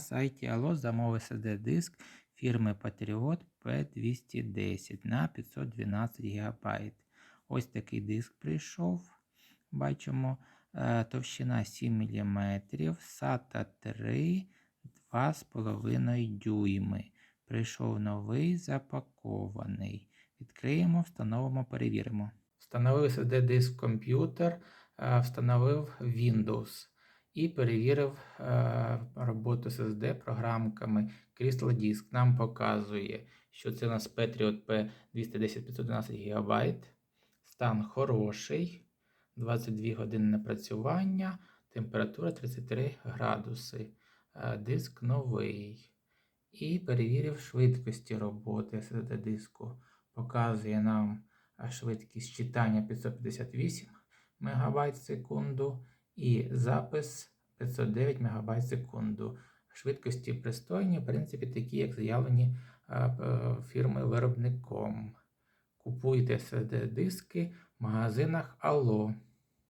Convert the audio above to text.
На сайті Allo замов SSD диск фірми Patriot P210 на 512 ГБ. Ось такий диск прийшов. Бачимо, е, товщина 7 мм, SATA 3 2,5 дюйми. Прийшов новий запакований. Відкриємо, встановимо, перевіримо. Встановив SSD диск комп'ютер, е, встановив Windows і перевірив е, роботу SSD програмками Crystal Disk. Нам показує, що це у нас Patriot P210 512 ГБ. Стан хороший. 22 години напрацювання, температура 33 градуси. Е, Диск новий. І перевірив швидкості роботи SSD диску. Показує нам е, швидкість читання 558 МБ в секунду і запис 509 МБ в секунду. Швидкості пристойні, в принципі, такі, як заявлені е, фірмою-виробником. Купуйте SSD диски в магазинах Allo.